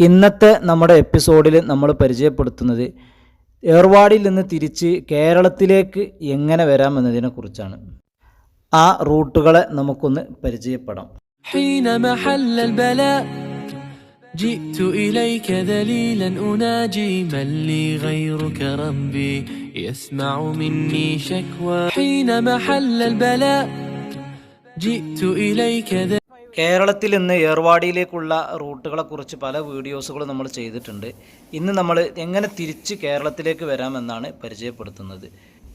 ഇന്നത്തെ നമ്മുടെ എപ്പിസോഡിൽ നമ്മൾ പരിചയപ്പെടുത്തുന്നത് ഏർവാടിയിൽ നിന്ന് തിരിച്ച് കേരളത്തിലേക്ക് എങ്ങനെ വരാമെന്നതിനെക്കുറിച്ചാണ് ആ റൂട്ടുകളെ നമുക്കൊന്ന് പരിചയപ്പെടാം حين محل البلاء جئت إليك ذليلا أناجي من لي غيرك ربي يسمع مني شكوى حين محل البلاء جئت إليك ذليلا കേരളത്തിൽ നിന്ന് ഏർവാടിയിലേക്കുള്ള റൂട്ടുകളെക്കുറിച്ച് പല വീഡിയോസുകളും നമ്മൾ ചെയ്തിട്ടുണ്ട്. ഇന്ന് നമ്മൾ എങ്ങനെ തിരിച്ച് കേരളത്തിലേക്ക് വരാമെന്നാണ് പരിചയപ്പെടുത്തുന്നത്.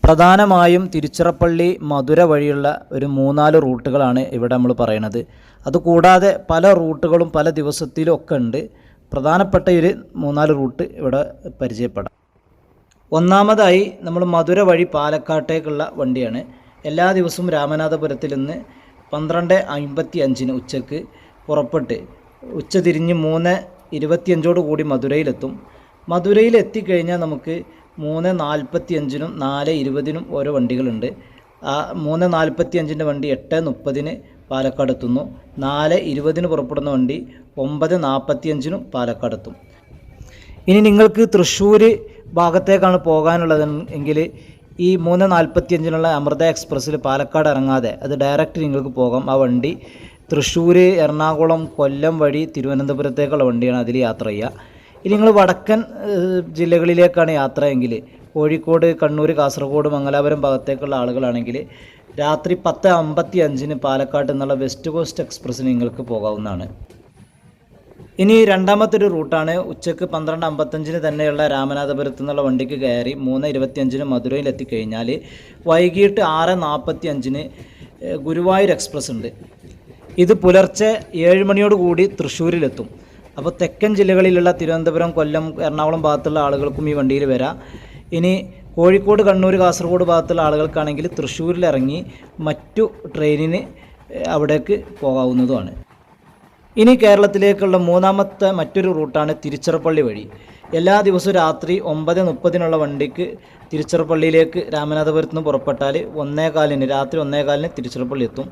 പ്രധാനമായും തിരുച്ചിറപ്പള്ളി മധുര വഴിയുള്ള ഒരു മൂന്നാൽ റൂട്ടുകളാണ് ഇവിടെ നമ്മൾ പറയുന്നത് അതുകൂടാതെ പല റൂട്ടുകളും പല ദിവസത്തിലും ഒക്കെ ഉണ്ട്. പ്രധാനപ്പെട്ട ഒരു മൂന്നാൽ റൂട്ട് ഇവിടെ പരിചയപ്പെടാം. ഒന്നാമതായി നമ്മൾ മധുര വഴി പാലക്കാട്ടേക്കുള്ള വണ്ടിയാണ്. എല്ലാ ദിവസവും രാമനാഥപുരത്തിൽ നിന്ന് പന്ത്രണ്ട് അമ്പത്തി അഞ്ചിന് ഉച്ചയ്ക്ക് പുറപ്പെട്ട് ഉച്ച തിരിഞ്ഞ് മൂന്ന് ഇരുപത്തിയഞ്ചോട് കൂടി മധുരയിലെത്തും. മധുരയിൽ എത്തിക്കഴിഞ്ഞാൽ നമുക്ക് മൂന്ന് നാൽപ്പത്തി അഞ്ചിനും നാല് ഇരുപതിനും ഓരോ വണ്ടികളുണ്ട്. ആ മൂന്ന് നാൽപ്പത്തി അഞ്ചിന്റെ വണ്ടി എട്ട് മുപ്പതിന് പാലക്കാട് എത്തുന്നു. നാല് ഇരുപതിന് പുറപ്പെടുന്ന വണ്ടി ഒമ്പത് നാൽപ്പത്തി അഞ്ചിനും പാലക്കാട് എത്തും. ഇനി നിങ്ങൾക്ക് തൃശ്ശൂർ ഭാഗത്തേക്കാണ് പോകാനുള്ളത് എങ്കിൽ ഈ മൂന്ന് നാൽപ്പത്തിയഞ്ചിനുള്ള അമൃത എക്സ്പ്രസ്സിൽ പാലക്കാട് ഇറങ്ങാതെ അത് ഡയറക്റ്റ് നിങ്ങൾക്ക് പോകാം. ആ വണ്ടി തൃശ്ശൂർ എറണാകുളം കൊല്ലം വഴി തിരുവനന്തപുരത്തേക്കുള്ള വണ്ടിയാണ് അതിൽ യാത്ര ചെയ്യുക. ഇനി നിങ്ങൾ വടക്കൻ ജില്ലകളിലേക്കാണ് യാത്രയെങ്കിൽ കോഴിക്കോട് കണ്ണൂർ കാസർഗോഡ് മംഗലാപുരം ഭാഗത്തേക്കുള്ള ആളുകളാണെങ്കിൽ രാത്രി പത്ത് അമ്പത്തി അഞ്ചിന് പാലക്കാട് എന്നുള്ള വെസ്റ്റ് കോസ്റ്റ് എക്സ്പ്രസ്സിന് നിങ്ങൾക്ക് പോകാവുന്നതാണ്. ഇനി രണ്ടാമത്തെ ഒരു റൂട്ടാണ്. ഉച്ചയ്ക്ക് പന്ത്രണ്ട് അമ്പത്തഞ്ചിന് തന്നെയുള്ള രാമനാഥപുരത്ത് നിന്നുള്ള വണ്ടിക്ക് കയറി മൂന്ന് ഇരുപത്തിയഞ്ചിന് മധുരയിൽ എത്തിക്കഴിഞ്ഞാൽ വൈകിട്ട് ആറ് നാൽപ്പത്തി അഞ്ചിന് ഗുരുവായൂർ എക്സ്പ്രസ് ഉണ്ട്. ഇത് പുലർച്ചെ ഏഴ് മണിയോട് കൂടി തൃശ്ശൂരിലെത്തും. അപ്പോൾ തെക്കൻ ജില്ലകളിലുള്ള തിരുവനന്തപുരം കൊല്ലം എറണാകുളം ഭാഗത്തുള്ള ആളുകൾക്കും ഈ വണ്ടിയിൽ വരാം. ഇനി കോഴിക്കോട് കണ്ണൂർ കാസർഗോഡ് ഭാഗത്തുള്ള ആളുകൾക്കാണെങ്കിൽ തൃശ്ശൂരിലിറങ്ങി മറ്റു ട്രെയിനിന് അവിടേക്ക് പോകാവുന്നതുമാണ്. ഇനി കേരളത്തിലേക്കുള്ള മൂന്നാമത്തെ മറ്റൊരു റൂട്ടാണ് തിരുച്ചിറപ്പള്ളി വഴി. എല്ലാ ദിവസവും രാത്രി ഒമ്പത് മുപ്പതിനുള്ള വണ്ടിക്ക് തിരുച്ചിറപ്പള്ളിയിലേക്ക് രാമനാഥപുരത്ത് നിന്ന് പുറപ്പെട്ടാൽ ഒന്നേകാലിന് രാത്രി ഒന്നേകാലിന് തിരുച്ചിറപ്പള്ളി എത്തും.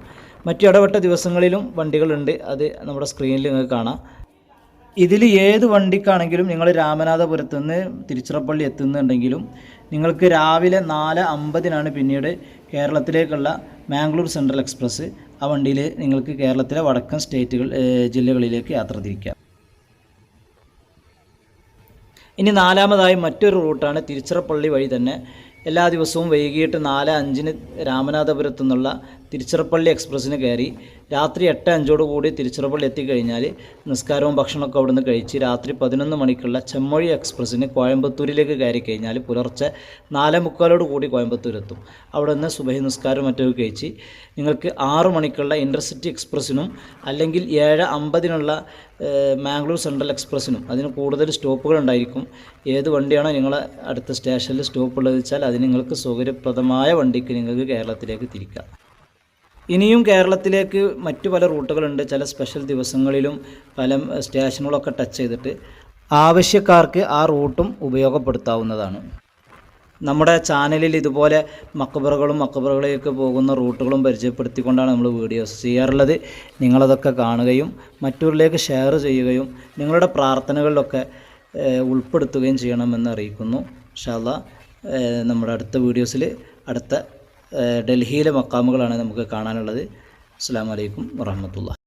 മറ്റു ഇടപെട്ട ദിവസങ്ങളിലും വണ്ടികളുണ്ട്. അത് നമ്മുടെ സ്ക്രീനിൽ നിങ്ങൾക്ക് കാണാം. ഇതിൽ ഏത് വണ്ടിക്കാണെങ്കിലും നിങ്ങൾ രാമനാഥപുരത്ത് നിന്ന് തിരുച്ചിറപ്പള്ളി എത്തുന്നുണ്ടെങ്കിലും നിങ്ങൾക്ക് രാവിലെ നാല് അമ്പതിനാണ് പിന്നീട് കേരളത്തിലേക്കുള്ള മാംഗ്ലൂർ സെൻട്രൽ എക്സ്പ്രസ് ആ വണ്ടിയിൽ നിങ്ങൾക്ക് കേരളത്തിലെ വടക്കൻ സ്റ്റേറ്റുകൾ ജില്ലകളിലേക്ക് യാത്ര തിരിക്കാം. ഇനി നാലാമതായി മറ്റൊരു റൂട്ടാണ് തിരുച്ചിറപ്പള്ളി വഴി തന്നെ. എല്ലാ ദിവസവും വൈകിട്ട് നാല് അഞ്ചിന് രാമനാഥപുരത്തു നിന്നുള്ള തിരുച്ചിറപ്പള്ളി എക്സ്പ്രസ്സിന് കയറി രാത്രി എട്ട് അഞ്ചോട് കൂടി തിരുച്ചിറപ്പള്ളി എത്തിക്കഴിഞ്ഞാൽ നിസ്കാരവും ഭക്ഷണമൊക്കെ അവിടുന്ന് കഴിച്ച് രാത്രി പതിനൊന്ന് മണിക്കുള്ള ചെമ്മൊഴി എക്സ്പ്രസ്സിന് കോയമ്പത്തൂരിലേക്ക് കയറി കഴിഞ്ഞാൽ പുലർച്ചെ നാല് മുക്കാലോട് കൂടി കോയമ്പത്തൂർ എത്തും അവിടെ നിന്ന് സുബഹി നിസ്കാരം മറ്റൊക്കെ കഴിച്ച് നിങ്ങൾക്ക് ആറ് മണിക്കുള്ള ഇന്റർസിറ്റി എക്സ്പ്രസ്സിനും അല്ലെങ്കിൽ ഏഴ് അമ്പതിനുള്ള മാംഗ്ലൂർ സെൻട്രൽ എക്സ്പ്രസ്സിനും അതിന് കൂടുതൽ സ്റ്റോപ്പുകൾ ഉണ്ടായിരിക്കും. ഏത് വണ്ടിയാണോ നിങ്ങളെ അടുത്ത സ്റ്റേഷനിൽ സ്റ്റോപ്പ് ഉള്ളത് വെച്ചാൽ അത് നിങ്ങൾക്ക് സൗകര്യപ്രദമായ വണ്ടിക്ക് നിങ്ങൾക്ക് കേരളത്തിലേക്ക് തിരിക്കാം. ഇനിയും കേരളത്തിലേക്ക് മറ്റു പല റൂട്ടുകളുണ്ട്. ചില സ്പെഷ്യൽ ദിവസങ്ങളിലും പല സ്റ്റേഷനുകളൊക്കെ ടച്ച് ചെയ്തിട്ട് ആവശ്യക്കാർക്ക് ആ റൂട്ടും ഉപയോഗപ്പെടുത്താവുന്നതാണ്. നമ്മുടെ ചാനലിൽ ഇതുപോലെ മക്കബറുകളും മക്കബറുകളിലേക്ക് പോകുന്ന റൂട്ടുകളും പരിചയപ്പെടുത്തിക്കൊണ്ടാണ് നമ്മൾ വീഡിയോസ് ചെയ്യാറുള്ളത്. നിങ്ങളതൊക്കെ കാണുകയും മറ്റൊരിലേക്ക് ഷെയർ ചെയ്യുകയും നിങ്ങളുടെ പ്രാർത്ഥനകളിലൊക്കെ ഉൾപ്പെടുത്തുകയും ചെയ്യണമെന്ന് അറിയിക്കുന്നു. ഷാല്ല നമ്മുടെ അടുത്ത വീഡിയോസിൽ അടുത്ത ഡൽഹിയിലെ മക്കാമുകളാണ് നമുക്ക് കാണാനുള്ളത്. അസ്സാം വലൈക്കും വറഹമത്തുള്ള